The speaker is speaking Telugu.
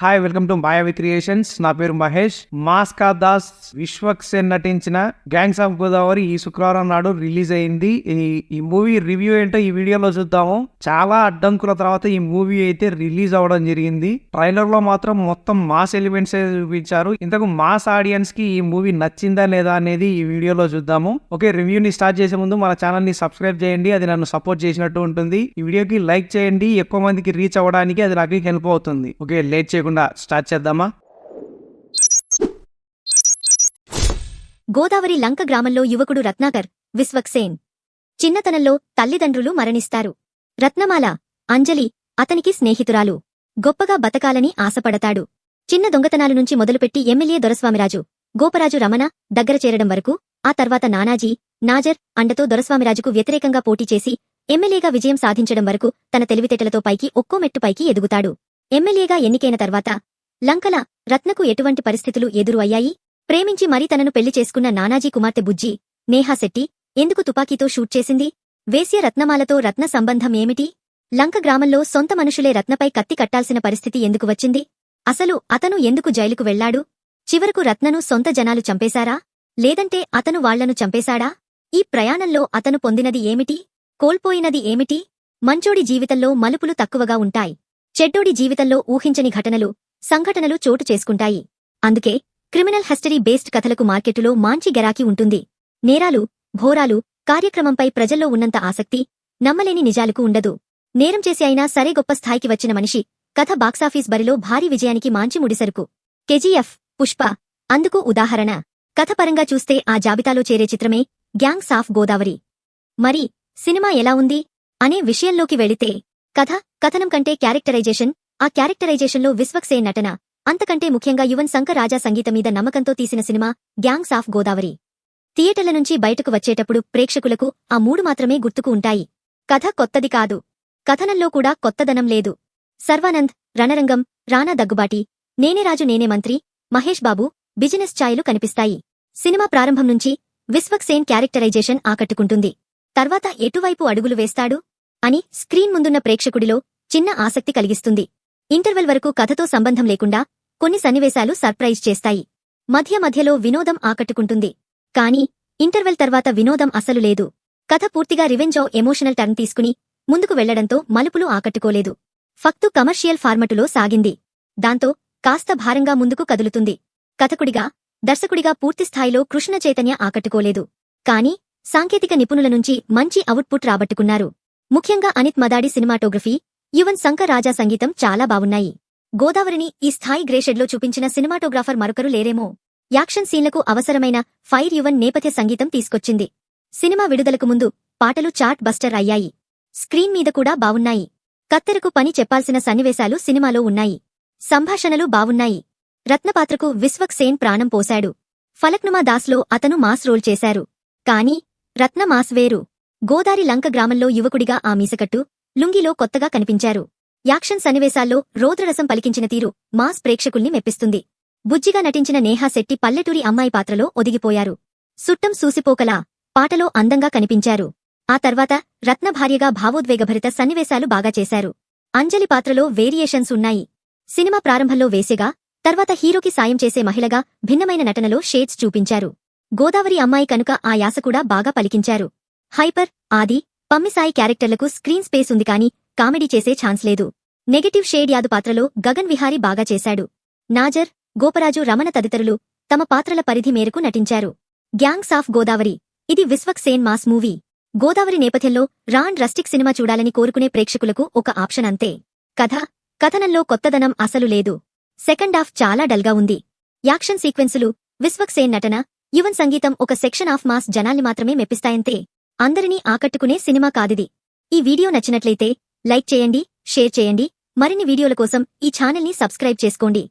Hi welcome to Mayavi creations నా పేరు మహేష్. మాస్కా దాస్ విశ్వక్ సేన్ నటించిన గ్యాంగ్స్ ఆఫ్ గోదావరి ఈ శుక్రవారం నాడు రిలీజ్ అయింది. ఈ మూవీ రివ్యూ ఏంటో ఈ వీడియోలో చూద్దాము. చాలా అడ్డంకుల తర్వాత ఈ మూవీ అయితే రిలీజ్ అవ్వడం జరిగింది. ట్రైలర్లో మాత్రం మొత్తం మాస్ ఎలిమెంట్స్ చూపించారు. ఇంతకు మాస్ ఆడియన్స్కి ఈ మూవీ నచ్చిందా లేదా అనేది ఈ వీడియోలో చూద్దాము. ఓకే రివ్యూని స్టార్ట్ చేసే ముందు మన ఛానల్ని సబ్స్క్రైబ్ చేయండి. అది నన్ను సపోర్ట్ చేసినట్టు ఉంటుంది. ఈ వీడియోకి లైక్ చేయండి. ఎక్కువ మందికి రీచ్ అవ్వడానికి అది నాకు హెల్ప్ అవుతుంది. ఓకే లేట్ చేయకుండా స్టార్ట్ చేద్దామా? గోదావరి లంక గ్రామంలో యువకుడు రత్నాకర్ విశ్వక్సేన్ చిన్నతనంలో తల్లిదండ్రులు మరణిస్తారు. రత్నమాల అంజలి అతనికి స్నేహితురాలు. గొప్పగా బతకాలని ఆశపడతాడు. చిన్న దొంగతనాల నుంచి మొదలుపెట్టి ఎమ్మెల్యే దొరస్వామిరాజు గోపరాజు రమణ దగ్గర చేరడం వరకు ఆ తర్వాత నానాజీ నాజర్ అండతో దొరస్వామిరాజుకు వ్యతిరేకంగా పోటీ చేసి ఎమ్మెల్యేగా విజయం సాధించడం వరకు తన తెలివితేటలతో పైకి ఒక్కో మెట్టు పైకి ఎదుగుతాడు. ఎమ్మెల్యేగా ఎన్నికైన తర్వాత లంకల రత్నకు ఎటువంటి పరిస్థితులు ఎదురు అయ్యాయి ప్రేమించి మరీ తనను పెళ్ళి చేసుకున్న నానాజీ కుమార్తె బుజ్జి నేహాశెట్టి ఎందుకు తుపాకీతో షూట్ చేసింది? వేశ్య రత్నమాలతో రత్న సంబంధం ఏమిటి? లంక గ్రామంలో సొంత మనుషులే రత్నపై కత్తి కట్టాల్సిన పరిస్థితి ఎందుకు వచ్చింది? అసలు అతను ఎందుకు జైలుకు వెళ్ళాడు? చివరకు రత్నను సొంత జనాలు చంపేశారా? లేదంటే అతను వాళ్ళను చంపేశాడా? ఈ ప్రయాణంలో అతను పొందినది ఏమిటి? కోల్పోయినది ఏమిటి? మంచోడి జీవితంలో మలుపులు తక్కువగా ఉంటాయి. చెడ్డోడి జీవితంలో ఊహించని ఘటనలు సంఘటనలు చోటు చేసుకుంటాయి. అందుకే క్రిమినల్ హిస్టరీ బేస్డ్ కథలకు మార్కెటులో మాంచి గెరాకీ ఉంటుంది. నేరాలు ఘోరాలు కార్యక్రమంపై ప్రజల్లో ఉన్నంత ఆసక్తి నమ్మలేని నిజాలకు ఉండదు. నేరం చేసి అయినా సరే గొప్ప స్థాయికి వచ్చిన మనిషి కథ బాక్సాఫీస్ బరిలో భారీ విజయానికి మాంచి ముడిసరుకు. కెజీఎఫ్ పుష్ప అందుకు ఉదాహరణ. కథపరంగా చూస్తే ఆ జాబితాలో చేరే చిత్రమే గ్యాంగ్స్ ఆఫ్ గోదావరి. మరి సినిమా ఎలా ఉంది? అనే విషయంలోకి వెళితే కథ కథనం కంటే క్యారెక్టరైజేషన్. ఆ క్యారెక్టరైజేషన్లో విశ్వక్సేన్ నటన. అంతకంటే ముఖ్యంగా యువన్ శంకర్ రాజా సంగీతం మీద నమ్మకంతో తీసిన సినిమా గ్యాంగ్స్ ఆఫ్ గోదావరి. థియేటర్ల నుంచి బయటకు వచ్చేటప్పుడు ప్రేక్షకులకు ఆ మూడు మాత్రమే గుర్తుకు ఉంటాయి. కథ కొత్తది కాదు. కథనంలో కూడా కొత్తదనం లేదు. సర్వానంద్ రణరంగం రానా దగ్గుబాటి నేనే రాజు నేనే మంత్రి మహేష్ బాబు బిజినెస్ ఛాయలు కనిపిస్తాయి. సినిమా ప్రారంభం నుంచి విశ్వక్సేన్ క్యారెక్టరైజేషన్ ఆకట్టుకుంటుంది. తర్వాత ఎటువైపు అడుగులు వేస్తాడు? అని స్క్రీన్ ముందున్న ప్రేక్షకుడిలో చిన్న ఆసక్తి కలిగిస్తుంది. ఇంటర్వెల్ వరకు కథతో సంబంధం లేకుండా కొన్ని సన్నివేశాలు సర్ప్రైజ్ చేస్తాయి. మధ్య మధ్యలో వినోదం ఆకట్టుకుంటుంది. కానీ ఇంటర్వెల్ తర్వాత వినోదం అసలు లేదు. కథ పూర్తిగా రివెంజ్ ఆఫ్ ఎమోషనల్ టర్న్ తీసుకుని ముందుకు వెళ్ళడంతో మలుపులు ఆకట్టుకోలేదు. ఫక్తు కమర్షియల్ ఫార్మటులో సాగింది. దాంతో కాస్త భారంగా ముందుకు కదులుతుంది. కథకుడిగా దర్శకుడిగా పూర్తిస్థాయిలో కృష్ణ చైతన్య ఆకట్టుకోలేదు. కాని సాంకేతిక నిపుణుల నుంచి మంచి అవుట్పుట్ రాబట్టుకున్నారు. ముఖ్యంగా అనిత్ మదాడి సినిమాటోగ్రఫీ యువన్ శంకర్ రాజా సంగీతం చాలా బావున్నాయి. గోదావరిని ఈ స్థాయి గ్రేషెడ్లో చూపించిన సినిమాటోగ్రాఫర్ మరొకరు లేరేమో. యాక్షన్ సీన్లకు అవసరమైన ఫైర్ యువన్ నేపథ్య సంగీతం తీసుకొచ్చింది. సినిమా విడుదలకు ముందు పాటలు చాట్ బస్టర్ అయ్యాయి. స్క్రీన్ మీద కూడా బావున్నాయి. కత్తెరకు పని చెప్పాల్సిన సన్నివేశాలు సినిమాలో ఉన్నాయి. సంభాషణలు బావున్నాయి. రత్నపాత్రకు విశ్వక్ సేన్ ప్రాణం పోశాడు. ఫలక్నుమా దాస్లో అతను మాస్ రోల్ చేశారు. కాని రత్న మాస్ వేరు. గోదారి లంక గ్రామంలో యువకుడిగా ఆ మీసకట్టు లుంగిలో కొత్తగా కనిపించారు. యాక్షన్ సన్నివేశాల్లో రౌద్రరసం పలికించిన తీరు మాస్ ప్రేక్షకుల్ని మెప్పిస్తుంది. బుజ్జిగా నటించిన నేహా శెట్టి పల్లెటూరి అమ్మాయి పాత్రలో ఒదిగిపోయారు. సుట్టం సూసిపోకలా పాటలో అందంగా కనిపించారు. ఆ తర్వాత రత్నభార్యగా భావోద్వేగభరిత సన్నివేశాలు బాగా చేశారు. అంజలి పాత్రలో వేరియేషన్స్ ఉన్నాయి. సినిమా ప్రారంభంలో వేసేగా తర్వాత హీరోకి సాయం చేసే మహిళగా భిన్నమైన నటనలో షేడ్స్ చూపించారు. గోదావరి అమ్మాయి కనుక ఆ యాస కూడా బాగా పలికించారు. హైపర్ ఆది పమ్మిసాయి క్యారెక్టర్లకు స్క్రీన్ స్పేస్ ఉంది కానీ కామెడీ చేసే ఛాన్స్ లేదు. నెగటివ్ షేడ్ యాదు పాత్రలో గగన్ విహారీ బాగా చేశాడు. నాజర్ గోపరాజు రమణ తదితరులు తమ పాత్రల పరిధి మేరకు నటించారు. గ్యాంగ్స్ ఆఫ్ గోదావరి ఇది విశ్వక్ సేన్ మాస్ మూవీ. గోదావరి నేపథ్యంలో రాన్ రస్టిక్ సినిమా చూడాలని కోరుకునే ప్రేక్షకులకు ఒక ఆప్షన్ అంతే. కథ కథనంలో కొత్తదనం అసలు లేదు. సెకండ్ హాఫ్ చాలా డల్గా ఉంది. యాక్షన్ సీక్వెన్సులు విశ్వక్ సేన్ నటన యువన్ సంగీతం ఒక సెక్షన్ ఆఫ్ మాస్ జనాల్ని మాత్రమే మెప్పిస్తాయంతే. అందరినీ ఆకట్టుకునే సినిమా కాదిది. ఈ వీడియో నచ్చినట్లయితే లైక్ చేయండి షేర్ చేయండి. మరిన్ని వీడియోల కోసం ఈ ఛానల్ని సబ్స్క్రైబ్ చేసుకోండి.